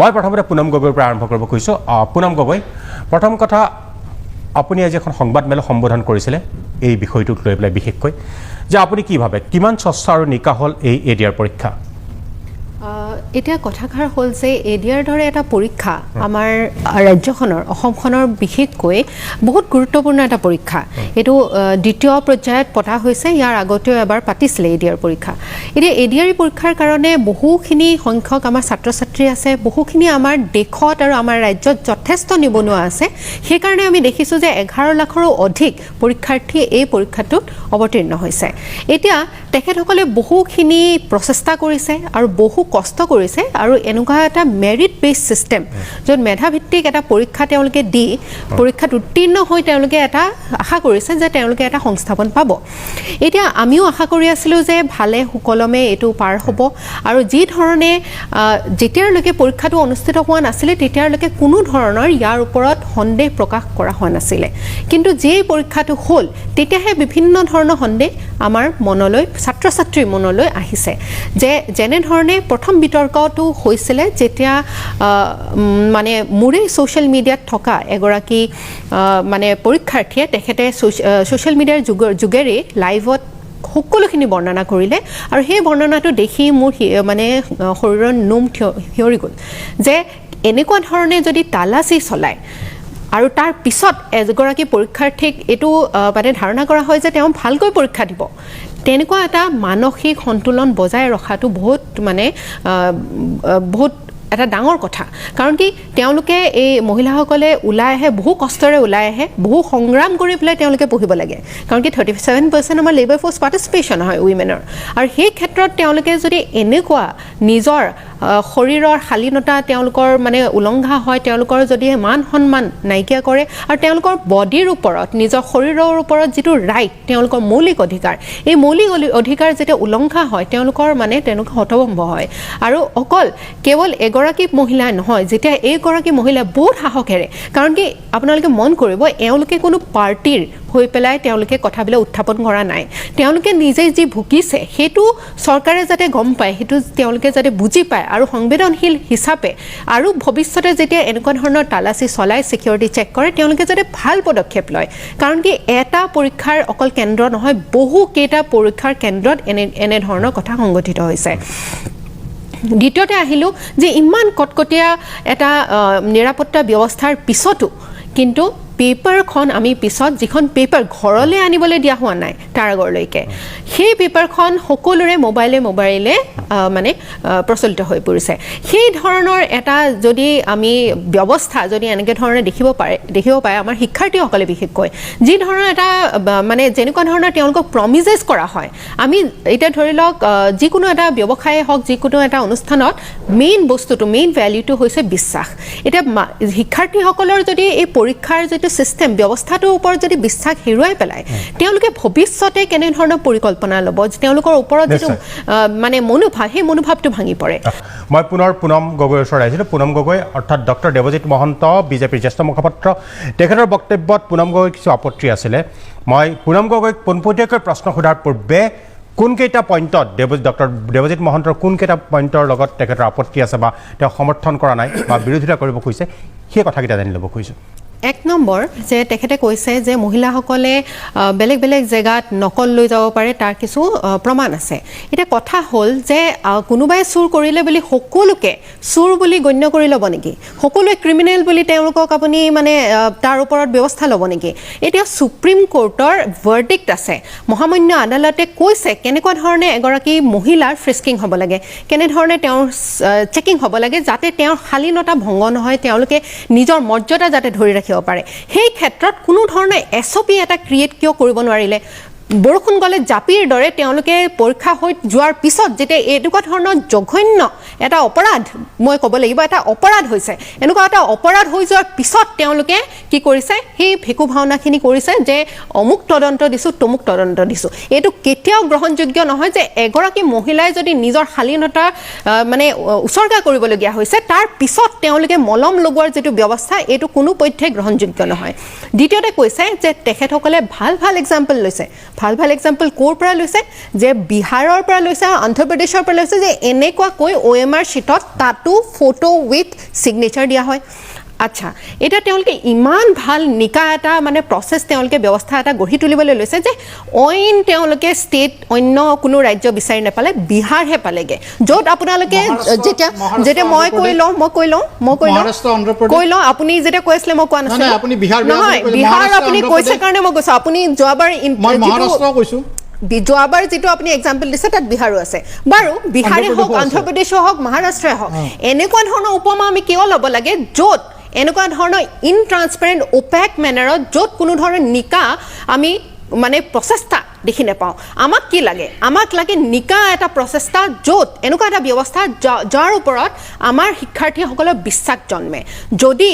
মই প্ৰথমতে পুনম গগৈৰ পৰা আৰম্ভ কৰিব খুজিছোঁ। পুনম গগৈ প্ৰথম কথা আপুনি আজি এখন সংবাদমেল সম্বোধন কৰিছিলে এই বিষয়টোক লৈ পেলাই বিশেষকৈ যে আপুনি কি ভাবে? কিমান স্বচ্ছ আৰু নিকা হ'ল এই এ ডি আৰ পৰীক্ষা? এতিয়া কথাষাৰ হ'ল যে এ ডি দৰে এটা পৰীক্ষা আমাৰ ৰাজ্যখনৰ অসমখনৰ বিশেষকৈ বহুত গুৰুত্বপূৰ্ণ এটা পৰীক্ষা। এইটো দ্বিতীয় পৰ্যায়ত পতা হৈছে ইয়াৰ আগতেও এবাৰ পাতিছিলে এ ডি আৰ পৰীক্ষা। এতিয়া এ ডি আৰ পৰীক্ষাৰ কাৰণে বহুখিনি সংখ্যক আমাৰ ছাত্ৰ ছাত্ৰী আছে বহুখিনি আমাৰ দেশত আৰু আমাৰ ৰাজ্যত যথেষ্ট নিবনুৱা আছে। সেইকাৰণে আমি দেখিছোঁ যে এঘাৰ লাখৰো অধিক পৰীক্ষাৰ্থী এই পৰীক্ষাটোত অৱতীৰ্ণ হৈছে। এতিয়া তেখেতসকলে বহুখিনি প্ৰচেষ্টা কৰিছে আৰু বহু কষ্ট কৰিছে। আৰু এনেকুৱা এটা মেৰিট বেছ ছিষ্টেম য'ত মেধাভিত্তিক এটা পৰীক্ষা তেওঁলোকে দি পৰীক্ষাত উত্তীৰ্ণ হৈ তেওঁলোকে এটা আশা কৰিছে যে তেওঁলোকে এটা সংস্থাপন পাব। এতিয়া আমিও আশা কৰি আছিলোঁ যে ভালে সুকলমে এইটো পাৰ হ'ব আৰু যি ধৰণে যেতিয়ালৈকে পৰীক্ষাটো অনুষ্ঠিত হোৱা নাছিলে তেতিয়ালৈকে কোনো ধৰণৰ ইয়াৰ ওপৰত সন্দেহ প্ৰকাশ কৰা হোৱা নাছিলে। কিন্তু যেই পৰীক্ষাটো হ'ল তেতিয়াহে বিভিন্ন ধৰণৰ সন্দেহ আমাৰ মনলৈ ছাত্ৰ ছাত্ৰীৰ মনলৈ আহিছে। যে যেনেধৰণে প্ৰথম বিতৰ্কটো হৈছিলে যেতিয়া মানে মোৰেই ছ'চিয়েল মিডিয়াত থকা এগৰাকী মানে পৰীক্ষাৰ্থীয়ে তেখেতে ছ'চিয়েল মিডিয়াৰ যোগৰ, যোগেৰে লাইভত সকলোখিনি বৰ্ণনা কৰিলে আৰু সেই বৰ্ণনাটো দেখি মোৰ মানে শৰীৰৰ নোম থিয়- সিঁয়ৰি গ'ল যে এনেকুৱা ধৰণে যদি তালাচী চলায় আৰু তাৰ পিছত এগৰাকী পৰীক্ষাৰ্থীক এইটো মানে ধাৰণা কৰা হয় যে তেওঁ ভালকৈ পৰীক্ষা দিব। তেনেকুৱা এটা মানসিক সন্তুলন বজাই ৰখাটো বহুত মানে বহুত এটা ডাঙৰ কথা। কাৰণ কি তেওঁলোকে এই মহিলাসকলে ওলাই আহে বহু কষ্টৰে ওলাই আহে বহু সংগ্ৰাম কৰি পেলাই তেওঁলোকে পঢ়িব লাগে। কাৰণ কি থাৰ্টি ছেভেন পাৰ্চেণ্ট আমাৰ লেবাৰ ফ'ৰ্চ পাৰ্টিচিপেশ্যন হয় উইমেনৰ আৰু সেই ক্ষেত্ৰত তেওঁলোকে যদি এনেকুৱা নিজৰ শৰীৰৰ শালীনতা তেওঁলোকৰ মানে উলংঘা হয় তেওঁলোকৰ যদি মান সন্মান নাইকিয়া কৰে আৰু তেওঁলোকৰ বডিৰ ওপৰত নিজৰ শৰীৰৰ ওপৰত যিটো ৰাইট তেওঁলোকৰ মৌলিক অধিকাৰ এই মৌলিক অধিকাৰ যেতিয়া উলংঘা হয় তেওঁলোকৰ মানে তেওঁলোকে হতভম্ব হয়। আৰু অকল কেৱল এগৰাকী মহিলাই নহয়, যেতিয়া এইগৰাকী মহিলাই বহুত সাহসেৰে কাৰণ কি আপোনালোকে মন কৰিব, এওঁলোকে কোনো পাৰ্টীৰ হৈ পেলাই তেওঁলোকে কথাবিলাক উত্থাপন কৰা নাই। তেওঁলোকে নিজেই যি ভুগিছে, সেইটো চৰকাৰে যাতে গম পায়, সেইটো তেওঁলোকে যাতে বুজি পায় আৰু সংবেদনশীল হিচাপে আৰু ভৱিষ্যতে যেতিয়া এনেকুৱা ধৰণৰ তালাচী চলাই ছিকিউৰিটি চেক কৰে, তেওঁলোকে যাতে ভালো পদক্ষেপ লয়। কাৰণ কি এটা পৰীক্ষাৰ অকল কেন্দ্ৰ নহয় বহুকেইটা পৰীক্ষাৰ কেন্দ্ৰত এনে, এনেধৰণৰ কথা সংঘটিত হৈছে। দ্বিতীয়তে আহিলোঁ যে ইমান কটকটীয়া এটা নিৰাপত্তা ব্যৱস্থাৰ পিছতো কিন্তু পেপাৰখন আমি পিছত যিখন পেপাৰ ঘৰলৈ আনিবলৈ দিয়া হোৱা নাই, তাৰ আগৰলৈকে, সেই পেপাৰখন সকলোৰে মোবাইলে মোবাইলে মানে প্ৰচলিত হৈ পৰিছে। সেই ধৰণৰ এটা যদি আমি ব্যৱস্থা, যদি এনেকৈ ধৰণে দেখিব পাৰে দেখিব পাৰে আমাৰ শিক্ষাৰ্থীসকলে বিশেষকৈ, যি ধৰণৰ এটা মানে যেনেকুৱা ধৰণৰ তেওঁলোকক প্ৰমিজেছ কৰা হয়, আমি এতিয়া ধৰি লওক যিকোনো এটা ব্যৱসায়ে হওক, যিকোনো এটা অনুষ্ঠানত মেইন বস্তুটো মেইন ভেলিউটো হৈছে বিশ্বাস। এতিয়া শিক্ষাৰ্থীসকলৰ যদি এই পৰীক্ষাৰ যিটো ছিষ্টেম ব্যৱস্থাটোৰ ওপৰত যদি বিশ্বাস হেৰুৱাই পেলায় তেওঁলোকে ভৱিষ্যতে কেনেধৰণৰ পৰিকল্পনা ল'ব তেওঁলোকৰ ওপৰত যিটো মানে মনোভাৱ সেই মনোভাৱটো ভাঙি পৰে। মই পুনৰ পুনম গগৈৰ ওচৰত আহিছিলোঁ। পুনম গগৈ অৰ্থাৎ ডক্টৰ দেৱজিৎ মহন্ত বিজেপিৰ জ্যেষ্ঠ মুখপাত্ৰ। তেখেতৰ বক্তব্যত পুনম গগৈ কিছু আপত্তি আছিলে। মই পুনম গগৈক পোনপটীয়াকৈ প্ৰশ্ন সোধাৰ পূৰ্বে কোনকেইটা পইণ্টত দেৱ ডক্টৰ দেৱজিৎ মহন্তৰ কোনকেইটা পইণ্টৰ লগত তেখেতৰ আপত্তি আছে বা তেওঁ সমৰ্থন কৰা নাই বা বিৰোধিতা কৰিব খুজিছে সেই কথাকেইটা জানি ল'ব খুজিছোঁ। এক নম্বৰ যে তেখেতে কৈছে যে মহিলাসকলে বেলেগ বেলেগ জেগাত নকল লৈ যাব পাৰে, তাৰ কিছু প্ৰমাণ আছে। এতিয়া কথা হ'ল যে কোনোবাই চুৰ কৰিলে বুলি সকলোকে চুৰ বুলি গণ্য কৰি ল'ব নেকি? সকলোৱে ক্ৰিমিনেল বুলি তেওঁলোকক আপুনি মানে তাৰ ওপৰত ব্যৱস্থা ল'ব নেকি? এতিয়া ছুপ্ৰিম কোৰ্টৰ ভাৰ্ডিক্ট আছে। মহামান্য আদালতে কৈছে কেনেকুৱা ধৰণে এগৰাকী মহিলাৰ ফ্ৰিস্কিং হ'ব লাগে, কেনেধৰণে তেওঁৰ চেকিং হ'ব লাগে যাতে তেওঁৰ শালীনতা ভংগ নহয়, তেওঁলোকে নিজৰ মৰ্যাদা যাতে ধৰি ৰাখিব পাৰে। সেই ক্ষেত্ৰত কোনো ধৰণৰ এছ অ' পি এটা ক্ৰিয়েট কিয় কৰিব নোৱাৰিলে? বৰষুণ গ'লে জাপিৰ দৰে তেওঁলোকে পৰীক্ষা হৈ যোৱাৰ পিছত যেতিয়া এনেকুৱা ধৰণৰ জঘন্য এটা অপৰাধ, মই ক'ব লাগিব, এটা অপৰাধ হৈছে। এনেকুৱা এটা অপৰাধ হৈ যোৱাৰ পিছত তেওঁলোকে কি কৰিছে? সেই ভেকু ভাওনাখিনি কৰিছে যে, অমুক তদন্ত দিছোঁ, তমুক তদন্ত দিছোঁ। এইটো কেতিয়াও গ্ৰহণযোগ্য নহয় যে, এগৰাকী মহিলাই যদি নিজৰ শালীনতা মানে উচৰ্গা কৰিবলগীয়া হৈছে, তাৰ পিছত তেওঁলোকে মলম লগোৱাৰ যিটো ব্যৱস্থা, এইটো কোনোপধ্যে গ্ৰহণযোগ্য নহয়। দ্বিতীয়তে কৈছে যে, তেখেতসকলে ভালো ভালো এক্সাম্পল লৈছে। ভালো ভালো এক্সাম্পল ক'ৰ পৰা লৈছে? যে বিহাৰৰ পৰা লৈছে অন্ধ্ৰপ্ৰদেশৰ পৰা লৈছে যে এনেকুৱাকৈ অ' এম আৰ শ্বীটত তাতো ফটো উইথ ছিগনেচাৰ দিয়া হয়। আচ্ছা এতিয়া তেওঁলোকে ইমান ভালো নিকা এটা মানে প্ৰচেছ তেওঁলোকে ব্যৱস্থা এটা গঢ়ি তুলিবলৈ লৈছে যে অইন তেওঁলোকে ষ্টেট অন্য কোনো ৰাজ্য বিচাৰি নাপালে বিহাৰহে পালেগৈ। য'ত আপোনালোকে যেতিয়া যেতিয়া মই কৈ লওঁ মই কৈ লওঁ মই কৈ লওঁ। কৈ লওঁ আপুনি যেতিয়া কৈ আছিলে মই কোৱা নাছিলোঁ। নহয় বিহাৰ আপুনি কৈছে কাৰণে মই কৈছোঁ। আপুনি যোৱাবাৰ যোৱাবাৰ যিটো আপুনি এক্সাম্পল দিছে তাত বিহাৰো আছে। বাৰু বিহাৰে হওক। অন্ধ্ৰপ্ৰদেশে হওক মহাৰাষ্ট্ৰই হওক এনেকুৱা ধৰণৰ উপমা আমি কিয় ল'ব লাগে য'ত এনেকুৱা ধৰণৰ ইনট্ৰান্সপেৰেণ্ট অপেক মেনাৰত য'ত কোনো ধৰণৰ নিকা আমি মানে প্ৰচেষ্টা দেখি নাপাওঁ। আমাক কি লাগে? আমাক লাগে নিকা এটা প্ৰচেষ্টা য'ত এনেকুৱা এটা ব্যৱস্থা যা- যাৰ ওপৰত আমাৰ শিক্ষাৰ্থীসকলৰ বিশ্বাস জন্মে। যদি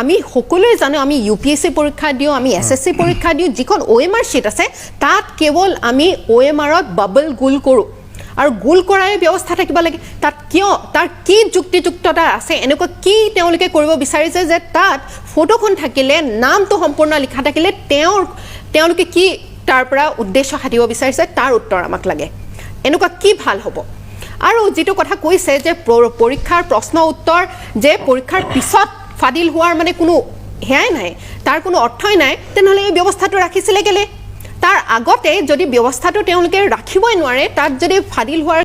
আমি সকলোৱে জানো আমি ইউ পি এছ চি পৰীক্ষা দিওঁ আমি এছ এছ চি পৰীক্ষা দিওঁ যিখন অ' এম আৰ শ্বীট আছে তাত কেৱল আমি অ' এম আৰত বাবল গোল কৰোঁ। আৰু গোল কৰাই ব্যৱস্থা থাকিব লাগে। তাত কিয়, তাৰ কি যুক্তিযুক্ততা আছে, এনেকুৱা কি তেওঁলোকে কৰিব বিচাৰিছে যে তাত ফটোখন থাকিলে, নামটো সম্পূৰ্ণ লিখা থাকিলে তেওঁৰ, তেওঁলোকে কি তাৰ পৰা উদ্দেশ্য সাধিব বিচাৰিছে, তাৰ উত্তৰ আমাক লাগে। এনেকুৱা কি ভালো হ'ব? আৰু যিটো কথা কৈছে যে পৰীক্ষাৰ প্ৰশ্ন উত্তৰ, যে পৰীক্ষাৰ পিছত ফাদিল হোৱাৰ মানে কোনো সেয়াই নাই, তাৰ কোনো অৰ্থই নাই, তেনেহ'লে এই ব্যৱস্থাটো ৰাখিছিলে কেলে? তাৰ আগতে যদি ব্যৱস্থাটো তেওঁলোকে ৰাখিবই নোৱাৰে তাত যদি ফাদিল হোৱাৰ